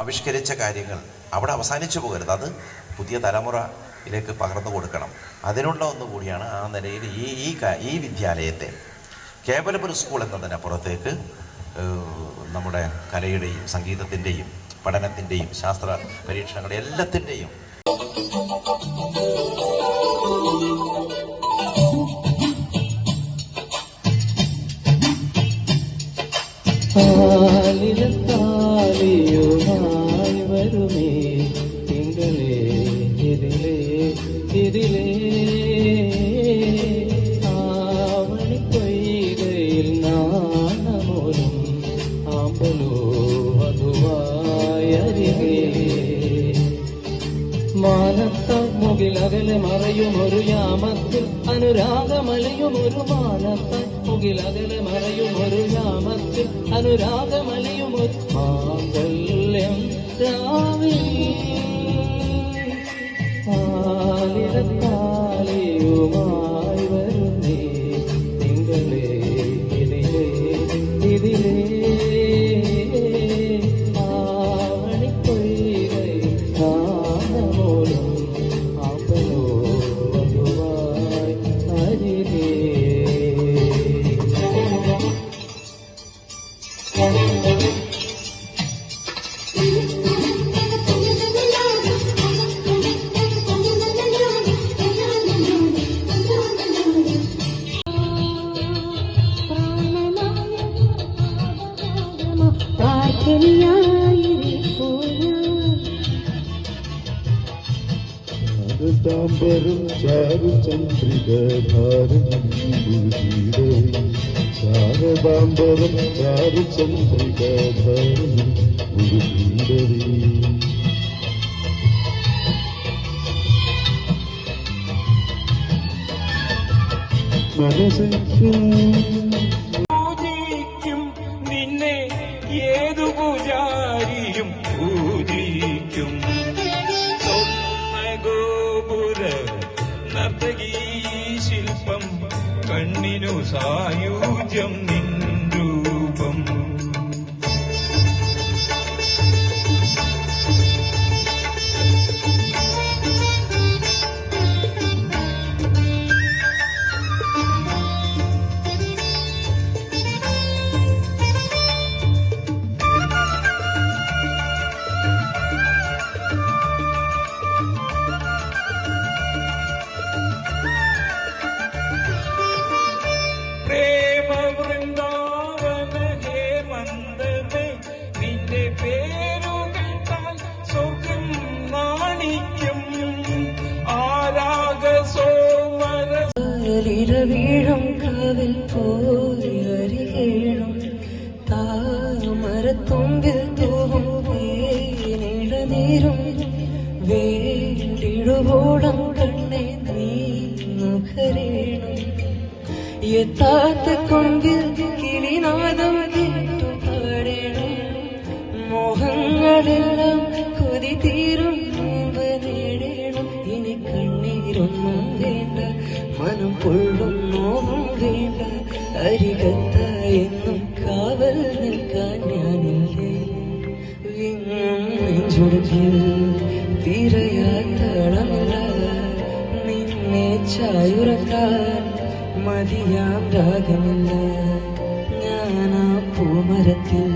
ആവിഷ്കരിച്ച കാര്യങ്ങൾ അവിടെ അവസാനിച്ചു പോകരുത്. അത് പുതിയ തലമുറയിലേക്ക് പകർന്നു കൊടുക്കണം. അതിനുള്ള ഒന്നുകൂടിയാണ് ആ നിലയിൽ ഈ ഈ ഈ വിദ്യാലയത്തെ. കേവലം ഒരു സ്കൂൾ എന്നതിനപ്പുറത്തേക്ക് നമ്മുടെ കലയുടെയും സംഗീതത്തിന്റെയും പഠനത്തിന്റെയും ശാസ്ത്ര പരീക്ഷണങ്ങളുടെ എല്ലാത്തിന്റെയും താലിയുമായി വരുമേ തിങ്കളേ തിരിലേ ഇതിലേ മുകിലകലെ മറയും ഒരു യാമത്തിൽ അനുരാഗമലയും ഒരു മാനത്ത മുകിലകലെ ഒരു യാമത്തിൽ അനുരാഗമലയും ഒരു മാംഗല്യം தாம்பரும் சாரு சந்திரிக தாரணம் சாரதாம்பரம் சாரு சந்திரிக தாரணம் ஒரு സ്വർണഗോപുര നർത്തകീ ശില്പം കണ്ണിനു സായുജ്യം നിൻ പോയി അരികേണം താമരത്തുമ്പിൽ തൂവും നീരും വേണ്ടിടുവോളം കണ്ണെ നീ നുകരേണം എത്താത്ത കൊമ്പിൽ കിളിനാദം കേട്ടു പാടേണം. മോഹങ്ങളെല്ലാം കൊതി തീരും ഇനി കണ്ണീരൊന്നും വേണ്ട മനം പൊള്ളും നോവും വേണ്ട അരികത്ത കാവൽ നിൽക്കാൻ ഞാനില്ലേ? മതിയാം രാഗമില്ല. ഞാനാ പൂമരത്തിൽ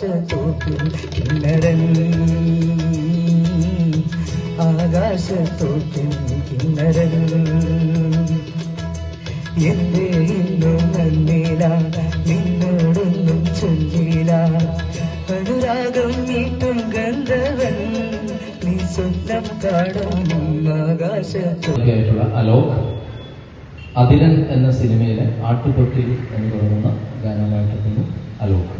ആകാശത്തോപ്പിൽ കിന്നരൻ ആകാശത്തോപ്പിൽ കിന്നരൻ എന്റെ ഇന്നും നന്ദില നിന്നോടൊന്നും ചൊല്ലില അനുരാഗം നീട്ടും ഗന്ധവൻ നീ സ്വന്തം കാണും ആകാശത്തോ ആയിട്ടുള്ള അലോക് അതിരൻ എന്ന സിനിമയിലെ ആട്ടുതൊട്ടിൽ എന്ന് തുടങ്ങുന്ന ഗാനമായിട്ടെത്തുന്നു അലോക്.